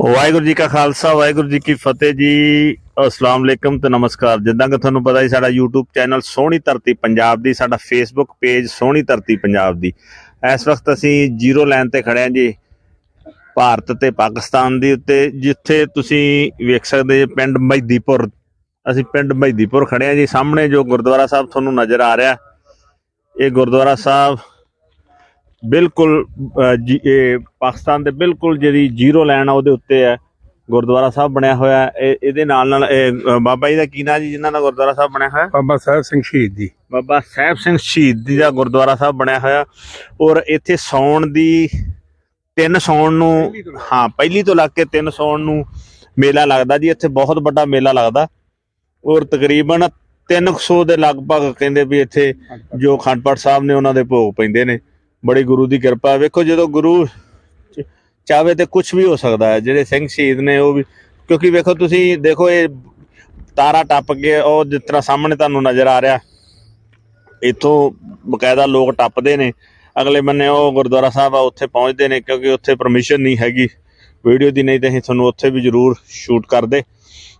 ਵਾਹਿਗੁਰੂ ਜੀ ਕਾ ਖਾਲਸਾ, ਵਾਹਿਗੁਰੂ ਜੀ ਕੀ ਫਤਿਹ ਜੀ। ਅਸਲਾਮ ਅਲੈਕਮ ਤੇ ਨਮਸਕਾਰ। ਜਿੱਦਾਂ ਕਿ ਤੁਹਾਨੂੰ ਪਤਾ ਹੀ ਸਾਡਾ YouTube ਚੈਨਲ ਸੋਹਣੀ ਧਰਤੀ ਪੰਜਾਬ ਦੀ, ਸਾਡਾ Facebook ਪੇਜ ਸੋਹਣੀ ਧਰਤੀ ਪੰਜਾਬ ਦੀ। ਇਸ ਵਕਤ ਅਸੀਂ ਜ਼ੀਰੋ ਲਾਈਨ ਤੇ ਖੜੇ ਹਾਂ ਜੀ, ਭਾਰਤ ਤੇ ਪਾਕਿਸਤਾਨ ਦੀ ਉੱਤੇ, ਜਿੱਥੇ ਤੁਸੀਂ ਵੇਖ ਸਕਦੇ ਜੇ, ਪਿੰਡ ਮਹਿਦੀਪੁਰ। ਅਸੀਂ ਪਿੰਡ ਮਹਿਦੀਪੁਰ ਖੜੇ ਹਾਂ ਜੀ, ਸਾਹਮਣੇ ਜੋ ਗੁਰਦੁਆਰਾ ਸਾਹਿਬ ਤੁਹਾਨੂੰ ਨਜ਼ਰ ਆ ਰਿਹਾ, ਇਹ ਗੁਰਦੁਆਰਾ ਸਾਹਿਬ ਬਿਲਕੁਲ ਇਹ ਪਾਕਿਸਤਾਨ ਦੇ ਬਿਲਕੁਲ ਜਿਹੜੀ ਜ਼ੀਰੋ ਲਾਈਨ ਆ ਉਹਦੇ ਉੱਤੇ ਹੈ। ਗੁਰਦੁਆਰਾ ਸਾਹਿਬ ਬਣਿਆ ਹੋਇਆ ਹੈ। ਇਹ ਇਹਦੇ ਨਾਲ ਨਾਲ ਬਾਬਾ ਜੀ ਦਾ ਕੀ ਨਾਂ ਜੀ ਜਿਨ੍ਹਾਂ ਦਾ ਗੁਰਦੁਆਰਾ ਸਾਹਿਬ ਬਣਿਆ ਹੋਇਆ? ਬਾਬਾ ਸਾਹਿਬ ਸਿੰਘ ਸ਼ਹੀਦ ਜੀ। ਬਾਬਾ ਸਾਹਿਬ ਸਿੰਘ ਸ਼ਹੀਦ ਜੀ ਦਾ ਗੁਰਦੁਆਰਾ ਸਾਹਿਬ ਬਣਿਆ ਹੋਇਆ। ਔਰ ਇੱਥੇ ਸੌਣ ਦੀ ਤਿੰਨ ਸੌਣ ਨੂੰ ਹਾਂ ਪਹਿਲੀ ਤੋਂ ਲੱਗ ਕੇ ਤਿੰਨ ਸੌਣ ਨੂੰ ਮੇਲਾ ਲੱਗਦਾ ਜੀ। ਇੱਥੇ ਬਹੁਤ ਵੱਡਾ ਮੇਲਾ ਲੱਗਦਾ। ਔਰ ਤਕਰੀਬਨ 300 ਦੇ ਲਗਭਗ ਕਹਿੰਦੇ ਵੀ ਇੱਥੇ ਜੋ ਅਖੰਡ ਪਾਠ ਸਾਹਿਬ ਨੇ ਉਹਨਾਂ ਦੇ ਭੋਗ ਪੈਂਦੇ ਨੇ। ਬੜੀ ਗੁਰੂ ਦੀ ਕਿਰਪਾ ਵੇਖੋ, ਜਦੋਂ ਗੁਰੂ ਚ- ਚਾਹਵੇ ਤੇ ਕੁਝ ਵੀ ਹੋ ਸਕਦਾ ਹੈ, ਜਿਹੜੇ ਸਿੰਘ ਸ਼ਹੀਦ ਨੇ ਉਹ ਵੀ, ਕਿਉਂਕਿ ਵੇਖੋ ਤੁਸੀਂ, ਦੇਖੋ ਇਹ ਤਾਰਾ ਟੱਪ ਕੇ ਉਹ ਜਿਸ ਤਰ੍ਹਾਂ ਸਾਹਮਣੇ ਤੁਹਾਨੂੰ ਨਜ਼ਰ ਆ ਰਿਹਾ, ਇੱਥੋਂ ਬਕਾਇਦਾ ਲੋਕ ਟੱਪਦੇ ਨੇ। ਅਗਲੇ ਬੰਨੇ ਉਹ ਗੁਰਦੁਆਰਾ ਸਾਹਿਬ ਆ, ਉੱਥੇ ਪਹੁੰਚਦੇ ਨੇ, ਕਿਉਂਕਿ ਉੱਥੇ ਪਰਮਿਸ਼ਨ ਨਹੀਂ ਹੈਗੀ। ਵੀਡੀਓ ਦੀ ਨਹੀਂ ਤੇ ਅਸੀਂ ਤੁਹਾਨੂੰ ਉੱਥੇ ਵੀ ਜ਼ਰੂਰ ਸ਼ੂਟ ਕਰਦੇ।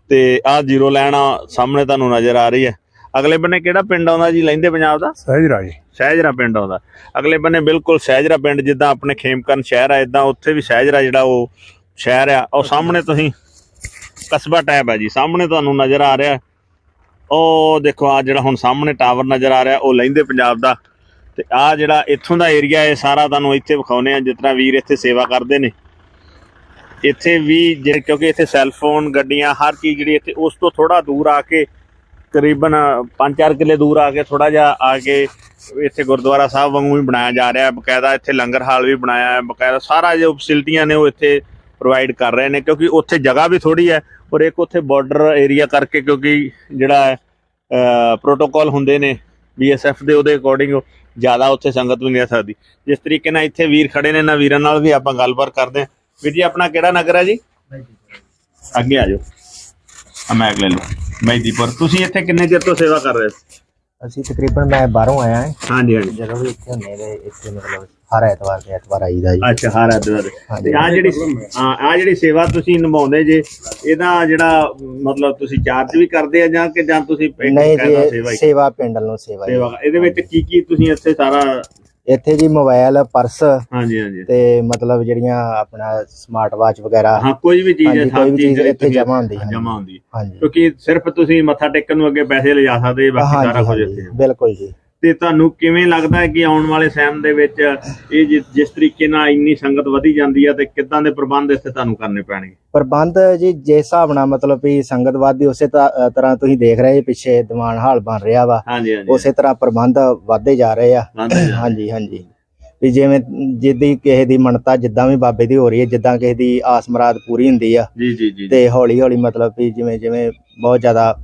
ਤੇ ਆਹ ਜ਼ੀਰੋ ਲਾਈਨ ਸਾਹਮਣੇ ਤੁਹਾਨੂੰ ਨਜ਼ਰ ਆ ਰਹੀ ਹੈ। ਅਗਲੇ ਬੰਨੇ ਕਿਹੜਾ ਪਿੰਡ ਆਉਂਦਾ ਜੀ ਲੈਂਦੇ ਪੰਜਾਬ ਦਾ? ਸਹਿਜ ਰਾਜ ਸਹਿਜਰਾ ਪਿੰਡ ਆਉਂਦਾ। ਅਗਲੇ ਬੰਨੇ ਬਿਲਕੁਲ ਸਹਿਜਰਾ ਪਿੰਡ ਜਿੱਦਾਂ ਆਪਣੇ ਖੇਮਕਰਨ ਸ਼ਹਿਰ ਆ ਇਦਾਂ ਉੱਥੇ ਵੀ ਸਹਿਜਰਾ ਜਿਹੜਾ ਉਹ ਸ਼ਹਿਰ ਆ। ਉਹ ਸਾਹਮਣੇ ਤੁਸੀਂ ਕਸਬਾ ਟੈਬ ਹੈ ਜੀ ਸਾਹਮਣੇ ਤੁਹਾਨੂੰ ਨਜ਼ਰ ਆ ਰਿਹਾ। ਉਹ ਦੇਖੋ ਆ ਜਿਹੜਾ ਹੁਣ ਸਾਹਮਣੇ ਟਾਵਰ ਨਜ਼ਰ ਆ ਰਿਹਾ ਉਹ ਲੈਂਦੇ ਪੰਜਾਬ ਦਾ। ਤੇ ਆ ਜਿਹੜਾ ਇੱਥੋਂ ਦਾ ਏਰੀਆ ਹੈ ਸਾਰਾ ਤੁਹਾਨੂੰ ਇੱਥੇ ਵਿਖਾਉਨੇ ਆ ਜਿਤਨਾ ਵੀਰ ਇੱਥੇ ਸੇਵਾ ਕਰਦੇ ਨੇ। ਇੱਥੇ ਵੀ ਜਿਹੜੇ ਕਿਉਂਕਿ ਇੱਥੇ ਸੈੱਲਫੋਨ ਗੱਡੀਆਂ ਹਰ ਚੀਜ਼ ਜਿਹੜੀ ਇੱਥੇ ਉਸ ਤੋਂ ਥੋੜਾ ਦੂਰ ਆ ਕੇ ਤਕਰੀਬਨ 5-4 ਕਿਲੇ ਦੂਰ ਆ ਕੇ ਥੋੜਾ ਜਿਹਾ ਆ ਕੇ ਇੱਥੇ ਗੁਰਦੁਆਰਾ ਸਾਹਿਬ ਵਾਂਗੂ ਹੀ ਬਣਾਇਆ ਜਾ ਰਿਹਾ। ਹੈ ਬਕਾਇਦਾ ਇੱਥੇ ਲੰਗਰ ਹਾਲ ਵੀ ਬਣਾਇਆ ਹੈ। ਬਕਾਇਦਾ ਸਾਰਾ ਜੋ ਫੈਸਿਲਿਟੀਆਂ ਨੇ ਉਹ ਇੱਥੇ ਪ੍ਰੋਵਾਈਡ ਕਰ ਰਹੇ ਨੇ ਕਿਉਂਕਿ ਉੱਥੇ ਜਗ੍ਹਾ ਵੀ ਥੋੜੀ ਹੈ ਔਰ ਇੱਕ ਉੱਥੇ ਬਾਰਡਰ ਏਰੀਆ ਕਰਕੇ ਕਿਉਂਕਿ ਜਿਹੜਾ ਪ੍ਰੋਟੋਕਾਲ ਹੁੰਦੇ ਨੇ ਬੀਐਸਐਫ ਦੇ ਉਹਦੇ ਅਕੋਰਡਿੰਗ ਜ਼ਿਆਦਾ ਉੱਥੇ ਸੰਗਤ ਵੀ ਨਹੀਂ ਆ ਸਕਦੀ। ਜਿਸ ਤਰੀਕੇ ਨਾਲ ਇੱਥੇ ਵੀਰ ਖੜੇ ਨੇ ਨਾ ਵੀਰਾਂ ਨਾਲ ਵੀ ਆਪਾਂ ਗੱਲਬਾਤ ਕਰਦੇ ਹਾਂ। ਵੀਰ ਜੀ ਆਪਣਾ ਕਿਹੜਾ ਨਗਰ ਹੈ ਜੀ? ਅੱਗੇ ਆ ਜਾਓ। ਆ ਮੈਂ ਅਗਲੇ ਲਓ ਮਹਿਦੀਪੁਰ ਤੁਸੀਂ ਇੱਥੇ ਕਿੰਨੇ ਚਿਰ ਤੋਂ ਸੇਵਾ ਕਰ ਰਹੇ ਹੋ ਅਸੀਂ ਤਕਰੀਬਨ ਮੈਂ ਬਾਹਰੋਂ ਆਇਆ ਹਾਂ। ਹਾਂਜੀ ਹਾਂਜੀ। ਜਦੋਂ ਵੀ ਇੱਥੇ ਹੁੰਨੇ ਤੇ ਇੱਥੇ ਮਤਲਬ ਹਰ ਐਤਵਾਰ ਦੇ ਐਤਵਾਰ ਆਈਦਾ ਜੀ। ਅੱਛਾ ਹਾਰ ਐਤਵਾਰ ਹਾਂਜੀ। ਆ ਜਿਹੜੀ ਹਾਂ ਆ ਜਿਹੜੀ ਸੇਵਾ ਤੁਸੀਂ ਨਿਭਾਉਂਦੇ ਜੇ ਇਹਦਾ ਜਿਹੜਾ ਮਤਲਬ ਤੁਸੀਂ ਚਾਰਜ ਵੀ ਕਰਦੇ ਆ ਜਾਂ ਕਿ ਜਾਂ ਤੁਸੀਂ ਨਹੀਂ ਜੀ ਸੇਵਾ ਪਿੰਡ ਵੱਲੋਂ ਸੇਵਾ ਜੀ। ਸੇਵਾ ਇਹਦੇ ਵਿੱਚ ਕੀ ਕੀ ਤੁਸੀਂ ਇੱਥੇ ਸਾਰਾ ਇੱਥੇ ਜੀ ਮੋਬਾਈਲ ਪਰਸ ਹਾਂਜੀ ਹਾਂਜੀ ਤੇ ਮਤਲਬ ਜਿਹੜੀਆਂ ਆਪਣਾ ਸਮਾਰਟ ਵਾਚ ਵਗੈਰਾ ਹਾਂ ਕੋਈ ਵੀ ਚੀਜ਼ ਹੈ ਕੋਈ ਵੀ ਚੀਜ਼ ਇੱਥੇ ਜਮ੍ਹਾਂ ਹੁੰਦੀ ਹੈ। ਜਮਾ ਹੁੰਦੀ ਹੈ। ਕਿਉਂਕਿ ਸਿਰਫ ਤੁਸੀਂ ਮੱਥਾ ਟੇਕਣ ਨੂੰ ਅੱਗੇ ਪੈਸੇ ਲਿਜਾ ਸਕਦੇ ਬਾਕੀ ਸਾਰਾ ਕੁਝ ਇੱਥੇ। ਬਿਲਕੁਲ ਜੀ ਤੇ ਤੁਹਾਨੂੰ ਕਿਵੇਂ ਲੱਗਦਾ ਹੈ ਕਿ ਆਉਣ ਵਾਲੇ ਟਾਈਮ ਦੇ ਵਿੱਚ ਇਹ ਜਿ- ਜਿਸ ਤਰੀਕੇ ਨਾਲ ਇੰਨੀ ਸੰਗਤ ਵਧੀ ਜਾਂਦੀ ਹੈ ਤੇ ਕਿੱਦਾਂ ਦੇ ਪ੍ਰਬੰਧ ਇੱਥੇ ਤੁਹਾਨੂੰ ਕਰਨੇ ਪੈਣਗੇ? ਪ੍ਰਬੰਧ ਜੀ ਜਿਸ ਹਿਸਾਬ ਨਾਲ ਮਤਲਬ ਵੀ ਸੰਗਤ ਵੱਧਦੀ ਉਸੇ ਤਰ੍ਹਾਂ ਤੁਸੀਂ ਦੇਖ ਰਹੇ ਜੀ ਪਿੱਛੇ ਦੀਵਾਨ ਹਾਲ ਬਣ ਰਿਹਾ ਵਾ। ਉਸੇ ਤਰ੍ਹਾਂ ਪ੍ਰਬੰਧ ਵਧਦੇ ਜਾ ਰਹੇ ਆ। ਜਾ। ਹਾਂਜੀ ਹਾਂਜੀ। ਵੀ ਜਿਵੇਂ ਜਿੱਦੀ ਕਿਸੇ ਦੀ ਮੰਨਤਾ ਜਿੱਦਾਂ ਵੀ ਬਾਬੇ ਦੀ ਹੋ ਰਹੀ ਹੈ ਜਿੱਦਾਂ ਕਿਸੇ ਦੀ ਆਸ ਮੁਰਾਦ ਪੂਰੀ ਹੁੰਦੀ ਆ। ਜੀ ਜੀ ਜੀ ਤੇ ਹੌਲੀ ਹੌਲੀ ਮਤਲਬ ਵੀ ਜਿਵੇਂ ਜਿਵੇਂ ਬਹੁਤ ਜ਼ਿਆਦਾ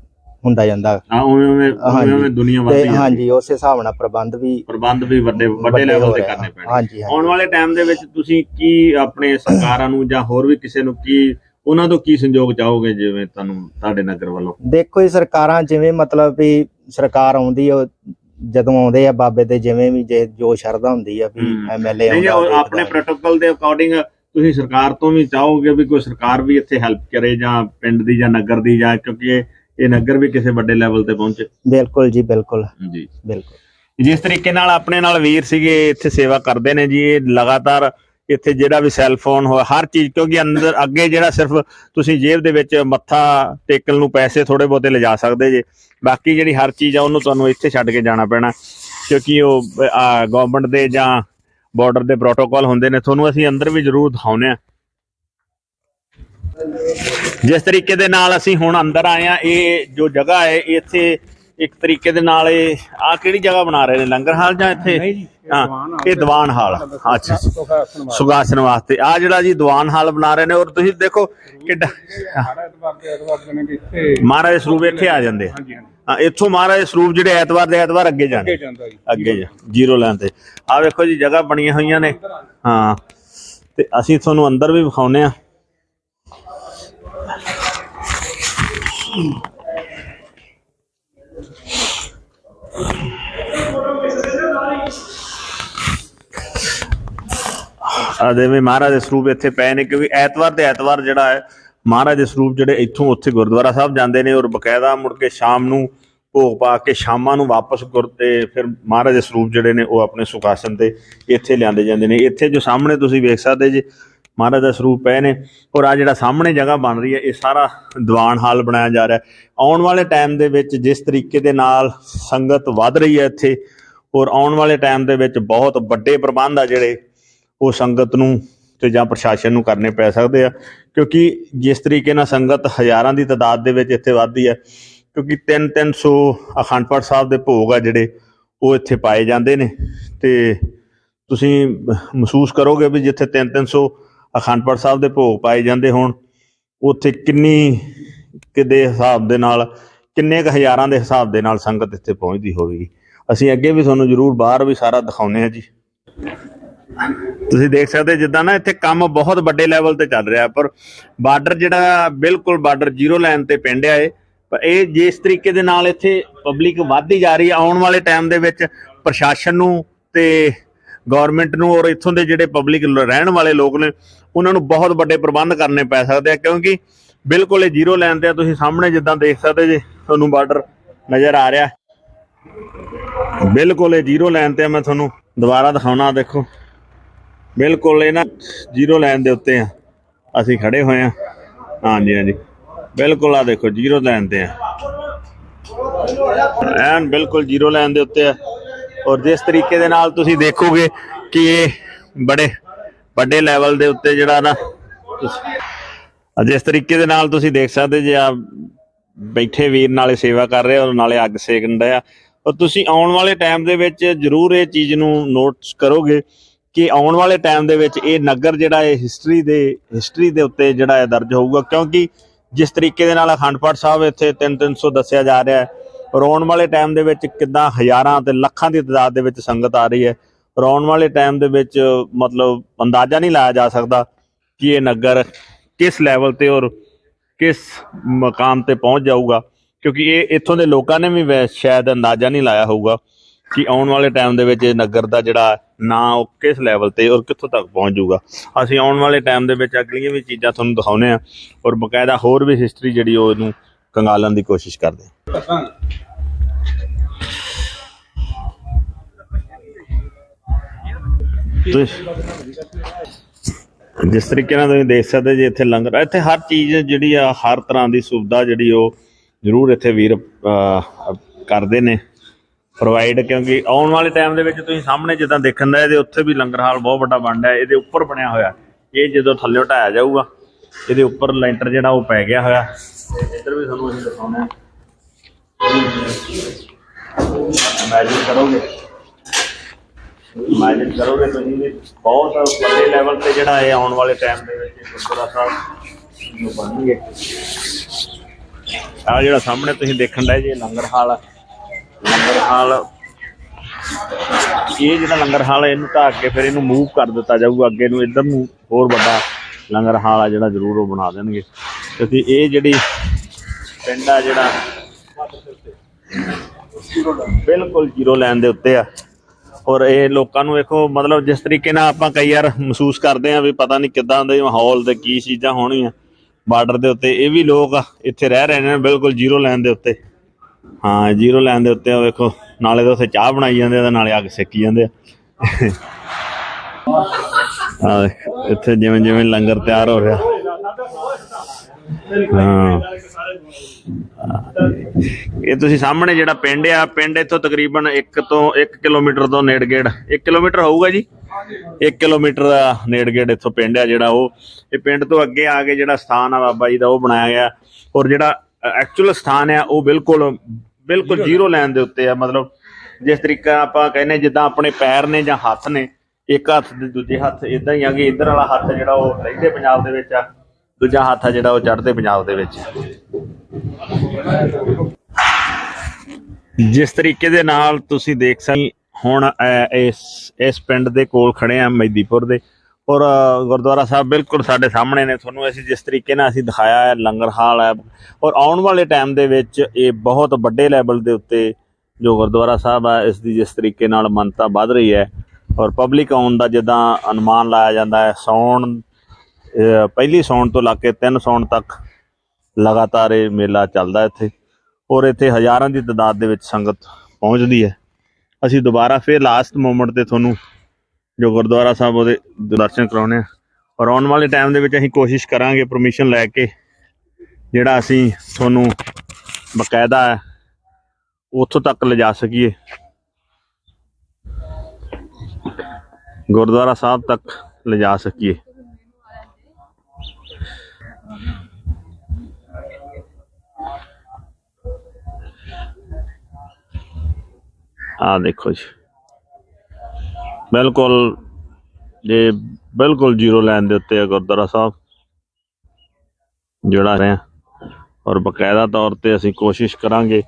ਹੁੰਦਾ ਜਾਂਦਾ ਹਾਂ ਉਵੇਂ ਉਵੇਂ ਉਵੇਂ। ਉਵੇਂ ਦੁਨੀਆ ਵਧਦੀ ਹੈ ਹਾਂਜੀ ਉਸੇ ਹਿਸਾਬ ਨਾਲ ਪ੍ਰਬੰਧ ਵੀ ਪ੍ਰਬੰਧ ਵੀ ਵੱਡੇ ਵੱਡੇ ਲੈਵਲ ਹੋ ਤੇ। ਕਰਨੇ ਹਾਂਜੀ ਆਉਣ ਵਾਲੇ ਟਾਈਮ ਦੇ ਵਿੱਚ ਤੁਸੀਂ ਕੀ ਆਪਣੇ ਸਰਕਾਰਾਂ ਨੂੰ ਜਾਂ ਹੋਰ ਵੀ ਕਿਸੇ ਨੂੰ ਕੀ ਉਹਨਾਂ ਤੋਂ ਕੀ ਸੰਯੋਗ ਚਾਹੋਗੇ ਜਿਵੇਂ ਤੁਹਾਨੂੰ ਤੁਹਾਡੇ ਨਗਰ ਵੱਲੋਂ ਦੇਖੋ ਜੀ ਸਰਕਾਰਾਂ ਜਿਵੇਂ ਮਤਲਬ ਵੀ ਸਰਕਾਰ ਆਉਂਦੀ ਉਹ ਜਦੋਂ ਆਉਂਦੇ ਆ ਬਾਬੇ ਤੇ ਜਿਵੇਂ ਵੀ ਜੇ ਜੋ ਸ਼ਰਧਾ ਹੁੰਦੀ ਆ ਵੀ ਹੂੰ। ਐਮਐਲਏ ਆਉਂਦਾ ਆਪਣੇ ਪ੍ਰੋਟੋਕਾਲ ਦੇ ਅਕੋਰਡਿੰਗ ਤੁਸੀਂ ਸਰਕਾਰ ਤੋਂ ਵੀ ਚਾਹੋਗੇ ਵੀ ਕੋਈ ਸਰਕਾਰ ਵੀ ਇੱਥੇ ਹੈਲਪ ਕਰੇ ਜਾਂ ਪਿੰਡ ਦੀ ਜਾਂ ਨਗਰ ਦੀ ਜਾਂ ਕਿਉਂਕਿ ਇਹ ਇਹ ਨਗਰ ਵੀ ਕਿਸੇ ਵੱਡੇ ਲੈਵਲ ਤੇ ਪਹੁੰਚੇ? ਬਿਲਕੁਲ ਜੀ ਬਿਲਕੁਲ। ਜੀ। ਬਿਲਕੁਲ। ਜਿਸ ਤਰੀਕੇ ਨਾਲ ਆਪਣੇ ਨਾਲ ਵੀਰ ਸੀਗੇ ਇੱਥੇ ਸੇਵਾ ਕਰਦੇ ਨੇ ਜੀ ਇਹ ਲਗਾਤਾਰ ਇੱਥੇ ਜਿਹੜਾ ਵੀ ਸੈੱਲਫੋਨ ਹੋ ਹਰ ਚੀਜ਼ ਕਿਉਂਕਿ ਅੰਦਰ ਅੱਗੇ ਜਿਹੜਾ ਸਿਰਫ ਤੁਸੀਂ ਜੇਬ ਦੇ ਵਿੱਚ ਮੱਥਾ ਟੇਕਣ ਨੂੰ ਪੈਸੇ ਥੋੜੇ ਬਹੁਤੇ ਲਿਜਾ ਸਕਦੇ ਜੇ ਬਾਕੀ ਜਿਹੜੀ ਹਰ ਚੀਜ਼ ਆ ਉਹਨੂੰ ਤੁਹਾਨੂੰ ਇੱਥੇ ਛੱਡ ਕੇ ਜਾਣਾ ਪੈਣਾ ਕਿਉਂਕਿ ਉਹ ਗਵਰਨਮੈਂਟ ਦੇ ਜਾਂ ਬਾਰਡਰ ਦੇ ਪ੍ਰੋਟੋਕਾਲ ਹੁੰਦੇ ਨੇ ਤੁਹਾਨੂੰ ਅਸੀਂ ਅੰਦਰ ਵੀ ਜ਼ਰੂਰ ਦਿਖਾਉਨੇ ਆ ਜਿਸ ਤਰੀਕੇ ਦੇ ਨਾਲ ਅਸੀਂ ਹੁਣ ਅੰਦਰ ਆਏ ਆ ਇਹ ਜੋ ਜਗ੍ਹਾ ਹੈ ਇੱਥੇ ਇੱਕ ਤਰੀਕੇ ਦੇ ਨਾਲ ਇਹ ਆ ਕਿਹੜੀ ਜਗ੍ਹਾ ਬਣਾ ਰਹੇ ਨੇ? ਲੰਗਰ ਹਾਲ ਜਾਂ ਇੱਥੇ? ਹਾਂ ਇਹ ਦੀਵਾਨ ਹਾਲ ਅੱਛਾ ਸੁਗਾਸਨ ਵਾਸਤੇ। ਆ ਜਿਹੜਾ ਜੀ ਦੀਵਾਨ ਹਾਲ ਬਣਾ ਰਹੇ ਨੇ ਔਰ ਤੁਸੀਂ ਦੇਖੋ ਕਿੱਡਾ ਮਹਾਰਾਜ ਸਰੂਪ ਇੱਥੇ ਆ ਜਾਂਦੇ ਹਾਂ ਇੱਥੋਂ ਮਹਾਰਾਜ ਸਰੂਪ ਜਿਹੜੇ ਐਤਵਾਰ ਦੇ ਐਤਵਾਰ ਅੱਗੇ ਜਾਂਦੇ ਅੱਗੇ ਜਾ। ਜ਼ੀਰੋ ਲਾਈਨ ਤੇ। ਆ ਵੇਖੋ ਜੀ ਜਗ੍ਹਾ ਬਣੀਆਂ ਹੋਈਆਂ ਨੇ। ਹਾਂ। ਤੇ ਅਸੀਂ ਤੁਹਾਨੂੰ ਅੰਦਰ ਵੀ ਵਿਖਾਉਨੇ ਆ ਆ ਜਿਵੇਂ ਮਹਾਰਾਜ ਦੇ ਸਰੂਪ ਇੱਥੇ ਪਏ ਨੇ, ਕਿਉਂਕਿ ਐਤਵਾਰ ਤੇ ਐਤਵਾਰ ਜਿਹੜਾ ਹੈ, ਮਹਾਰਾਜ ਦੇ ਸਰੂਪ ਜਿਹੜੇ ਇੱਥੋਂ ਉੱਥੇ ਗੁਰਦੁਆਰਾ ਸਾਹਿਬ ਜਾਂਦੇ ਨੇ ਔਰ ਬਕਾਇਦਾ ਮੁੜ ਕੇ ਸ਼ਾਮ ਨੂੰ ਭੋਗ ਪਾ ਕੇ ਸ਼ਾਮਾਂ ਨੂੰ ਵਾਪਸ ਗੁਰ ਤੇ ਫਿਰ ਮਹਾਰਾਜ ਦੇ ਸਰੂਪ ਜਿਹੜੇ ਨੇ ਉਹ ਆਪਣੇ ਸੁਖਾਸਨ ਤੇ ਇੱਥੇ ਲਿਆਂਦੇ ਜਾਂਦੇ ਨੇ। ਇੱਥੇ ਜੋ ਸਾਹਮਣੇ ਤੁਸੀਂ ਵੇਖ ਸਕਦੇ ਜੀ ਮਹਾਰਾਜ ਦਾ ਸਰੂਪ ਪਏ ਨੇ ਔਰ ਆ ਜਿਹੜਾ ਸਾਹਮਣੇ ਜਗ੍ਹਾ ਬਣ ਰਹੀ ਹੈ, ਇਹ ਸਾਰਾ ਦੀਵਾਨ ਹਾਲ ਬਣਾਇਆ ਜਾ ਰਿਹਾ ਹੈ। ਆਉਣ ਵਾਲੇ ਟਾਈਮ ਦੇ ਵਿੱਚ ਜਿਸ ਤਰੀਕੇ ਦੇ ਨਾਲ ਸੰਗਤ ਵੱਧ ਰਹੀ ਹੈ ਇੱਥੇ, ਔਰ ਆਉਣ ਵਾਲੇ ਟਾਈਮ ਦੇ ਵਿੱਚ ਬਹੁਤ ਵੱਡੇ ਪ੍ਰਬੰਧ ਆ ਜਿਹੜੇ, ਉਹ ਸੰਗਤ ਨੂੰ ਤੇ ਜਾਂ ਪ੍ਰਸ਼ਾਸਨ ਨੂੰ ਕਰਨੇ ਪੈ ਸਕਦੇ ਆ। ਕਿਉਂਕਿ ਜਿਸ ਤਰੀਕੇ ਨਾਲ ਸੰਗਤ ਹਜ਼ਾਰਾਂ ਦੀ ਤਾਦਾਦ ਦੇ ਵਿੱਚ ਇੱਥੇ ਵੱਧਦੀ ਹੈ, ਕਿਉਂਕਿ 3-300 ਅਖੰਡ ਪਾਠ ਸਾਹਿਬ ਦੇ ਭੋਗ ਆ ਜਿਹੜੇ, ਉਹ ਇੱਥੇ ਪਾਏ ਜਾਂਦੇ ਨੇ। ਤੇ ਤੁਸੀਂ ਮਹਿਸੂਸ ਕਰੋਗੇ ਵੀ ਜਿੱਥੇ 3-300 ਅਖੰਡ ਸਾਹਿਬ ਦੇ ਭੋਗ ਪਾਏ ਜਾਂਦੇ ਹੋਣ, ਉੱਥੇ ਕਿੰਨੀ ਕਿਦੇ ਹਿਸਾਬ ਦੇ ਨਾਲ, ਕਿੰਨੇ ਕੁ ਹਜ਼ਾਰਾਂ ਦੇ ਹਿਸਾਬ ਦੇ ਨਾਲ ਸੰਗਤ ਇੱਥੇ ਪਹੁੰਚਦੀ ਹੋਵੇਗੀ। ਅਸੀਂ ਅੱਗੇ ਵੀ ਤੁਹਾਨੂੰ ਜ਼ਰੂਰ ਬਾਹਰ ਵੀ ਸਾਰਾ ਦਿਖਾਉਨੇ ਆ ਜੀ। ਤੁਸੀਂ ਦੇਖ ਸਕਦੇ ਜਿੱਦਾਂ ਨਾ ਇੱਥੇ ਕੰਮ ਬਹੁਤ ਵੱਡੇ ਲੈਵਲ ਤੇ ਚੱਲ ਰਿਹਾ, ਪਰ ਬਾਰਡਰ ਜਿਹੜਾ ਬਿਲਕੁਲ ਬਾਰਡਰ ਜ਼ੀਰੋ ਲਾਈਨ ਤੇ ਪਿੰਡ ਆ ਇਹ। ਪਰ ਇਹ ਜਿਸ ਤਰੀਕੇ ਦੇ ਨਾਲ ਇੱਥੇ ਪਬਲਿਕ ਵੱਧਦੀ ਜਾ ਰਹੀ ਹੈ ਆਉਣ ਵਾਲੇ ਟਾਈਮ ਦੇ ਵਿੱਚ ਪ੍ਰਸ਼ਾਸਨ ਨੂੰ ਤੇ ਗਵਰਨਮੈਂਟ ਨੂੰ ਔਰ ਇੱਥੋਂ ਦੇ ਜਿਹੜੇ ਪਬਲਿਕ ਰਹਿਣ ਵਾਲੇ ਲੋਕ ਨੇ, ਉਹਨਾਂ ਨੂੰ ਬਹੁਤ ਵੱਡੇ ਪ੍ਰਬੰਧ ਕਰਨੇ ਪੈ ਸਕਦੇ ਆ, ਕਿਉਂਕਿ ਬਿਲਕੁਲ ਇਹ ਜ਼ੀਰੋ ਲਾਈਨ ਤੇ ਆ, ਤੁਸੀਂ ਸਾਹਮਣੇ ਜਿੱਦਾਂ ਦੇਖ ਸਕਦੇ ਜੇ, ਤੁਹਾਨੂੰ ਬਾਰਡਰ ਨਜ਼ਰ ਆ ਰਿਹਾ। ਬਿਲਕੁਲ ਇਹ ਜ਼ੀਰੋ ਲਾਈਨ ਤੇ ਮੈਂ ਤੁਹਾਨੂੰ ਦੁਬਾਰਾ ਦਿਖਾਉਣਾ ਦੇਖੋ। ਬਿਲਕੁਲ ਇਹ ਨਾ ਜ਼ੀਰੋ ਲਾਈਨ ਦੇ ਉੱਤੇ ਆ, ਅਸੀਂ ਖੜੇ ਹੋਏ ਆ। ਹਾਂਜੀ ਹਾਂਜੀ। ਬਿਲਕੁਲ ਆ ਦੇਖੋ, ਜ਼ੀਰੋ ਲਾਈਨ ਤੇ ਆ। ਐਨ ਬਿਲਕੁਲ ਜ਼ੀਰੋ ਲਾਈਨ ਦੇ ਉੱਤੇ ਆ। ਔਰ ਜਿਸ ਤਰੀਕੇ ਦੇ ਨਾਲ ਤੁਸੀਂ ਦੇਖੋਗੇ ਕਿ ਇਹ ਬੜੇ ਵੱਡੇ ਲੈਵਲ ਦੇ ਉੱਤੇ ਜਿਹੜਾ ਨਾ ਜਿਸ ਤਰੀਕੇ ਦੇ ਨਾਲ ਤੁਸੀਂ ਦੇਖ ਸਕਦੇ ਜੇ ਆ ਬੈਠੇ ਵੀਰ ਨਾਲੇ ਸੇਵਾ ਕਰ ਰਹੇ ਔਰ ਨਾਲੇ ਅੱਗ ਸੇਕਣ ਡਿਆ ਔਰ ਤੁਸੀਂ ਆਉਣ ਵਾਲੇ ਟਾਈਮ ਦੇ ਵਿੱਚ ਜ਼ਰੂਰ ਇਹ ਚੀਜ਼ ਨੂੰ ਨੋਟਸ ਕਰੋਗੇ ਕਿ ਆਉਣ ਵਾਲੇ ਟਾਈਮ ਦੇ ਵਿੱਚ ਇਹ ਨਗਰ ਜਿਹੜਾ ਹੈ ਹਿਸਟਰੀ ਦੇ ਹਿਸਟਰੀ ਦੇ ਉੱਤੇ ਜਿਹੜਾ ਹੈ ਦਰਜ ਹੋਊਗਾ। ਕਿਉਂਕਿ ਜਿਸ ਤਰੀਕੇ ਦੇ ਨਾਲ ਅਖੰਡ ਪਾਠ ਸਾਹਿਬ ਇੱਥੇ 3-300 ਦੱਸਿਆ ਜਾ ਰਿਹਾ ਹੈ ਔਰ ਆਉਣ ਵਾਲੇ ਟਾਈਮ ਦੇ ਵਿੱਚ ਕਿੱਦਾਂ ਹਜ਼ਾਰਾਂ ਤੇ ਲੱਖਾਂ ਦੀ ਤਾਦਾਦ ਦੇ ਵਿੱਚ ਸੰਗਤ ਆ ਰਹੀ ਹੈ? ਔਰ ਆਉਣ ਵਾਲੇ ਟਾਈਮ ਦੇ ਵਿੱਚ ਮਤਲਬ ਅੰਦਾਜ਼ਾ ਨਹੀਂ ਲਾਇਆ ਜਾ ਸਕਦਾ ਕਿ ਇਹ ਨਗਰ ਕਿਸ ਲੈਵਲ ਤੇ ਔਰ ਕਿਸ ਮਕਾਮ ਤੇ ਪਹੁੰਚ ਜਾਊਗਾ? ਕਿਉਂਕਿ ਇਹ ਇੱਥੋਂ ਦੇ ਲੋਕਾਂ ਨੇ ਵੀ ਸ਼ਾਇਦ ਅੰਦਾਜ਼ਾ ਨਹੀਂ ਲਾਇਆ ਹੋਊਗਾ ਕਿ ਆਉਣ ਵਾਲੇ ਟਾਈਮ ਦੇ ਵਿੱਚ ਇਹ ਨਗਰ ਦਾ ਜਿਹੜਾ ਨਾਂ ਉਹ ਕਿਸ ਲੈਵਲ ਤੇ ਔਰ ਕਿੱਥੋਂ ਤੱਕ ਪਹੁੰਚ ਜਾਊਗਾ? ਅਸੀਂ ਆਉਣ ਵਾਲੇ ਟਾਈਮ ਦੇ ਵਿੱਚ ਅਗਲੀਆਂ ਵੀ ਚੀਜ਼ਾਂ ਤੁਹਾਨੂੰ ਦਿਖਾਉਨੇ ਆ ਔਰ ਬਕਾਇਦਾ ਹੋਰ ਵੀ ਹਿਸਟਰੀ ਜਿਹੜੀ ਉਹ ਇਹਨੂੰ ਕੰਗਾਲਣ ਦੀ ਕੋਸ਼ਿਸ਼ ਕਰਦੇ ਜਿਸ ਤਰੀਕੇ ਨਾਲ ਤੁਸੀਂ ਦੇਖ ਸਕਦੇ ਜੀ ਇੱਥੇ ਲੰਗਰ ਇੱਥੇ ਹਰ ਚੀਜ਼ ਜਿਹੜੀ ਆ ਹਰ ਤਰ੍ਹਾਂ ਦੀ ਸੁਵਿਧਾ ਜਿਹੜੀ ਉਹ ਜ਼ਰੂਰ ਇੱਥੇ ਵੀਰ ਅਹ, ਕਰਦੇ ਨੇ। ਪ੍ਰੋਵਾਈਡ ਕਿਉਂਕਿ ਆਉਣ ਵਾਲੇ ਟਾਈਮ ਦੇ ਵਿੱਚ ਤੁਸੀਂ ਸਾਹਮਣੇ ਜਿੱਦਾਂ ਦੇਖਣ ਦਾ ਇਹਦੇ ਉੱਥੇ ਵੀ ਲੰਗਰ ਹਾਲ ਬਹੁਤ ਵੱਡਾ ਬਣਦਾ ਰਿਹਾ ਇਹਦੇ ਉੱਪਰ ਬਣਿਆ ਹੋਇਆ। ਇਹ ਜਦੋਂ ਥੱਲੇ ਢਾਇਆ ਜਾਊਗਾ ਇਹਦੇ ਉੱਪਰ ਲੈਂਟਰ ਜਿਹੜਾ ਉਹ ਪੈ ਗਿਆ ਹੋਇਆ। ਇੱਧਰ ਵੀ ਤੁਹਾਨੂੰ ਅਸੀਂ ਦਿਖਾਉਣਾ ਇਮੇਜਿਨ ਕਰੋਗੇ? ਇਮੇਜਿਨ ਕਰੋਗੇ ਤੁਸੀਂ ਵੀ ਬਹੁਤ ਵੱਡੇ ਲੈਵਲ ਤੇ ਜਿਹੜਾ ਇਹ ਆਉਣ ਵਾਲੇ ਟਾਈਮ ਦੇ ਵਿੱਚ ਗੁਰਦੁਆਰਾ ਸਾਹਿਬ ਜੋ ਬਣਨਗੇ। ਆ ਜਿਹੜਾ ਸਾਹਮਣੇ ਤੁਸੀਂ ਦੇਖਣ ਦਾ ਜੇ, ਲੰਗਰ ਹਾਲ। ਲੰਗਰ ਹਾਲ, ਇਹ ਜਿਹੜਾ ਲੰਗਰ ਹਾਲ ਇਹਨੂੰ ਢਾਕ ਕੇ ਫਿਰ ਇਹਨੂੰ ਮੂਵ ਕਰ ਦਿੱਤਾ ਜਾਊਗਾ, ਅੱਗੇ ਨੂੰ ਇੱਧਰ ਨੂੰ ਹੋਰ ਵੱਡਾ ਲੰਗਰ ਹਾਲ ਆ ਜਿਹੜਾ ਜ਼ਰੂਰ ਉਹ ਬਣਾ ਦੇਣਗੇ। ਕਿਉਂਕਿ ਇਹ ਜਿਹੜੀ ਪਿੰਡ ਆ ਜਿਹੜਾ, ਬਿਲਕੁਲ ਜ਼ੀਰੋ ਲਾਈਨ ਦੇ ਉੱਤੇ ਆ। ਔਰ ਇਹ ਲੋਕਾਂ ਨੂੰ ਵੇਖੋ, ਮਤਲਬ ਜਿਸ ਤਰੀਕੇ ਨਾਲ ਆਪਾਂ ਕਈ ਵਾਰ ਮਹਿਸੂਸ ਕਰਦੇ ਆ ਵੀ ਪਤਾ ਨਹੀਂ ਕਿੱਦਾਂ ਦੇ ਮਾਹੌਲ ਤੇ ਕੀ ਚੀਜ਼ਾਂ ਹੋਣੀਆਂ ਬਾਰਡਰ ਦੇ ਉੱਤੇ। ਇਹ ਵੀ ਲੋਕ ਇੱਥੇ ਰਹਿ ਰਹੇ ਨੇ ਬਿਲਕੁਲ ਜ਼ੀਰੋ ਲਾਈਨ ਦੇ ਉੱਤੇ। ਹਾਂ, ਜ਼ੀਰੋ ਲਾਈਨ ਦੇ ਉੱਤੇ ਵੇਖੋ, ਨਾਲੇ ਤਾਂ ਉੱਥੇ ਚਾਹ ਬਣਾਈ ਜਾਂਦੇ ਆ ਤੇ ਨਾਲੇ ਅੱਗ ਸੇਕੀ ਜਾਂਦੇ ਆ। ਆ ਇੱਥੇ ਜਿਵੇਂ ਜਿਵੇਂ ਲੰਗਰ ਤਿਆਰ ਹੋ ਰਿਹਾ। ਹਾਂ। ਇਹ ਤੁਸੀਂ ਸਾਹਮਣੇ ਜਿਹੜਾ ਪਿੰਡ ਆ, ਪਿੰਡ ਇੱਥੋਂ ਤਕਰੀਬਨ 1 ਤੋਂ 1 ਕਿਲੋਮੀਟਰ ਤੋਂ ਨੇੜੇ ਗੇੜ 1 ਕਿਲੋਮੀਟਰ ਹੋਊਗਾ ਜੀ? 1 ਕਿਲੋਮੀਟਰ ਦਾ ਨੇੜੇ ਇੱਥੋਂ ਪਿੰਡ ਆ ਜਿਹੜਾ ਉਹ। ਇਹ ਪਿੰਡ ਤੋਂ ਅੱਗੇ ਆ ਕੇ ਜਿਹੜਾ ਸਥਾਨ ਆ ਬਾਬਾ ਜੀ ਦਾ, ਉਹ ਬਣਾਇਆ ਗਿਆ। ਔਰ ਜਿਹੜਾ ਐਕਚੁਅਲ ਸਥਾਨ ਆ, ਉਹ ਬਿਲਕੁਲ ਬਿਲਕੁਲ ਜ਼ੀਰੋ ਲਾਈਨ ਦੇ ਉੱਤੇ ਆ। ਮਤਲਬ ਜਿਸ ਤਰੀਕਾ ਆਪਾਂ ਕਹਿੰਦੇ ਜਿੱਦਾਂ ਆਪਣੇ ਪੈਰ ਨੇ ਜਾਂ ਹੱਥ ਨੇ ਇੱਕ ਹੱਥ ਦੇ ਦੂਜੇ ਹੱਥ ਇਦਾਂ ਹੀ ਆ ਕਿ ਇਧਰ ਵਾਲਾ ਹੱਥ ਜਿਹੜਾ ਉਹ ਰਹਿੰਦੇ ਪੰਜਾਬ ਦੇ ਵਿੱਚ ਆ, ਦੂਜਾ ਹੱਥ ਆ ਜਿਹੜਾ ਉਹ ਚੜ੍ਹਦੇ ਪੰਜਾਬ ਦੇ ਵਿੱਚ। ਜਿਸ ਤਰੀਕੇ ਦੇ ਨਾਲ ਤੁਸੀਂ ਦੇਖ ਸਕਦੇ ਹੁਣ ਇਸ ਇਸ ਪਿੰਡ ਦੇ ਕੋਲ ਖੜੇ ਆ ਮੈਦੀਪੁਰ ਦੇ। ਔਰ ਗੁਰਦੁਆਰਾ ਸਾਹਿਬ ਬਿਲਕੁਲ ਸਾਡੇ ਸਾਹਮਣੇ ਨੇ। ਤੁਹਾਨੂੰ ਅਸੀਂ ਜਿਸ ਤਰੀਕੇ ਨਾਲ ਅਸੀਂ ਦਿਖਾਇਆ ਹੈ, ਲੰਗਰ ਹਾਲ ਹੈ। ਔਰ ਆਉਣ ਵਾਲੇ ਟਾਈਮ ਦੇ ਵਿੱਚ ਇਹ ਬਹੁਤ ਵੱਡੇ ਲੈਵਲ ਦੇ ਉੱਤੇ ਜੋ ਗੁਰਦੁਆਰਾ ਸਾਹਿਬ ਆ, ਇਸ ਦੀ ਜਿਸ ਤਰੀਕੇ ਨਾਲ ਮੰਨਤਾ ਵੱਧ ਰਹੀ ਹੈ ਔਰ ਪਬਲਿਕ ਆਉਣ ਦਾ ਜਿੱਦਾਂ ਅਨੁਮਾਨ ਲਾਇਆ ਜਾਂਦਾ ਹੈ ਸੌਣ ਪਹਿਲੀ ਸੌਣ ਤੋਂ ਲਾ ਕੇ ਤਿੰਨ ਸੌਣ ਤੱਕ ਲਗਾਤਾਰ ਇਹ ਮੇਲਾ ਚੱਲਦਾ ਇੱਥੇ। ਔਰ ਇੱਥੇ ਹਜ਼ਾਰਾਂ ਦੀ ਤਾਦਾਦ ਦੇ ਵਿੱਚ ਸੰਗਤ ਪਹੁੰਚਦੀ ਹੈ। ਅਸੀਂ ਦੁਬਾਰਾ ਫੇਰ ਲਾਸਟ ਮੂਮੈਂਟ ਤੇ ਤੁਹਾਨੂੰ ਜੋ ਗੁਰਦੁਆਰਾ ਸਾਹਿਬ ਉਹਦੇ ਦਰਸ਼ਨ ਕਰਾਉਣੇ ਆ। ਔਰ ਆਉਣ ਵਾਲੇ ਟਾਈਮ ਦੇ ਵਿੱਚ ਅਸੀਂ ਕੋਸ਼ਿਸ਼ ਕਰਾਂਗੇ ਪਰਮਿਸ਼ਨ ਲੈ ਕੇ ਜਿਹੜਾ ਅਸੀਂ ਤੁਹਾਨੂੰ ਬਕਾਇਦਾ ਹੈ, ਉੱਥੋਂ ਤੱਕ ਲਿਜਾ ਸਕੀਏ। ਗੁਰਦੁਆਰਾ ਸਾਹਿਬ ਤੱਕ ਲਿਜਾ ਸਕੀਏ। ਆ ਦੇਖੋ ਜੀ। ਬਿਲਕੁਲ ਜੇ ਬਿਲਕੁਲ ਜ਼ੀਰੋ ਲਾਈਨ ਦੇ ਉੱਤੇ ਹੈ ਗੁਰਦੁਆਰਾ ਸਾਹਿਬ। ਜਿਹੜਾ ਰਿਹਾ ਔਰ ਬਕਾਇਦਾ ਤੌਰ ਤੇ ਅਸੀਂ ਕੋਸ਼ਿਸ਼ ਕਰਾਂਗੇ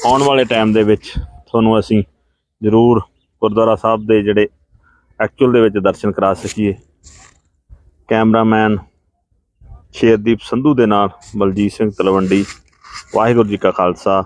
ਆਉਣ ਵਾਲੇ ਟਾਈਮ ਦੇ ਵਿੱਚ ਤੁਹਾਨੂੰ ਅਸੀਂ ਜ਼ਰੂਰ ਗੁਰਦੁਆਰਾ ਸਾਹਿਬ ਦੇ ਜਿਹੜੇ ਐਕਚੁਅਲ ਦੇ ਵਿੱਚ ਦਰਸ਼ਨ ਕਰਾ ਸਕੀਏ। ਕੈਮਰਾਮੈਨ ਸ਼ੇਰਦੀਪ ਸੰਧੂ ਦੇ ਨਾਲ ਬਲਜੀਤ ਸਿੰਘ ਤਲਵੰਡੀ, ਵਾਹਿਗੁਰੂ ਜੀ ਕਾ ਖਾਲਸਾ।